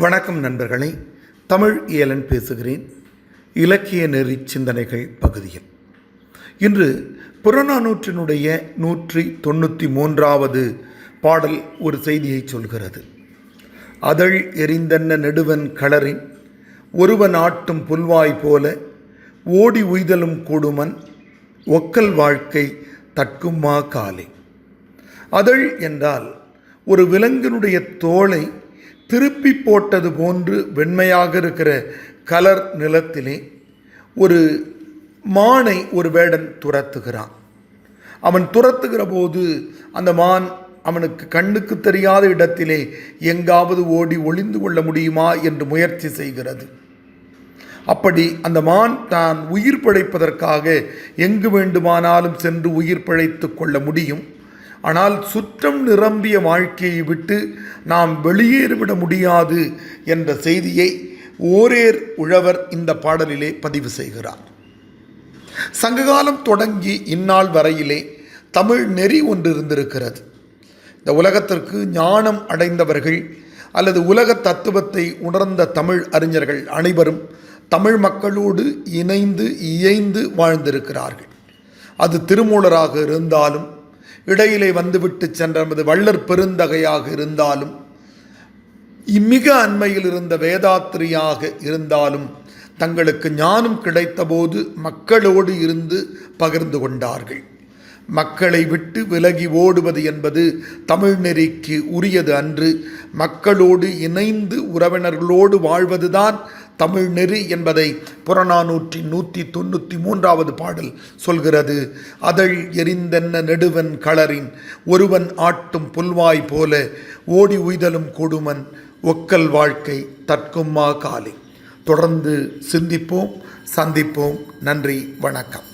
வணக்கம் நண்பர்களே தமிழ் இயலன் பேசுகிறேன். இலக்கிய நெறி சிந்தனைகள் பகுதியில். இன்று புறநானூற்றினுடைய நூற்றி தொண்ணூற்றி மூன்றாவது பாடல் ஒரு செய்தியை சொல்கிறது. அதழ் எரிந்தன்ன நெடுவன் களரின் ஒருவன் ஆட்டும் புல்வாய் போல ஓடி உய்தலும் கூடுமன் ஒக்கல் வாழ்க்கை தட்குமா காலை அதழ் என்றால் ஒரு விலங்கினுடைய தோலை திருப்பி போட்டது போன்று வெண்மையாக இருக்கிற கலர் நிலத்திலே ஒரு மானை ஒரு வேடன் துரத்துகிறான். அவன் துரத்துகிற போது அந்த மான் அவனுக்கு கண்ணுக்கு தெரியாத இடத்திலே எங்காவது ஓடி ஒளிந்து கொள்ள முடியுமா என்று முயற்சி செய்கிறது. அப்படி அந்த மான் தான் உயிர் பிழைப்பதற்காக எங்கு வேண்டுமானாலும் சென்று உயிர் பிழைத்து கொள்ள முடியும். ஆனால் சுற்றம் நிரம்பிய வாழ்க்கையை விட்டு நாம் வெளியேறிவிட முடியாது என்ற செய்தியை ஓரேர் உழவர் இந்த பாடலிலே பதிவு செய்கிறார். சங்ககாலம் தொடங்கி இந்நாள் வரையிலே தமிழ் நெறி ஒன்று இருந்திருக்கிறது. இந்த உலகத்திற்கு ஞானம் அடைந்தவர்கள் அல்லது உலக தத்துவத்தை உணர்ந்த தமிழ் அறிஞர்கள் அனைவரும் தமிழ் மக்களோடு இணைந்து இயைந்து வாழ்ந்திருக்கிறார்கள். அது திருமூலராக இருந்தாலும் இடையிலே வந்துவிட்டு சென்ற நமது வள்ளற் பெருந்தகையாக இருந்தாலும் மிக அண்மையில் இருந்த வேதாத்திரியாக இருந்தாலும் தங்களுக்கு ஞானம் கிடைத்தபோது மக்களோடு இருந்து பகிர்ந்து கொண்டார்கள். மக்களை விட்டு விலகி ஓடுவது என்பது தமிழ் நெறிக்கு உரியது அன்று மக்களோடு இணைந்து உறவினர்களோடு வாழ்வதுதான் தமிழ் நெறி என்பதை புறநானூற்றி நூற்றி தொண்ணூற்றி மூன்றாவது பாடல் சொல்கிறது. அதழ் எரிந்தென்ன நெடுவன் களரின் ஒருவன் ஆட்டும் புல்வாய் போல ஓடி உய்தலும் கொடுமன் ஒக்கல் வாழ்க்கை தற்கும்மா காலை. தொடர்ந்து சிந்திப்போம் சந்திப்போம். நன்றி வணக்கம்.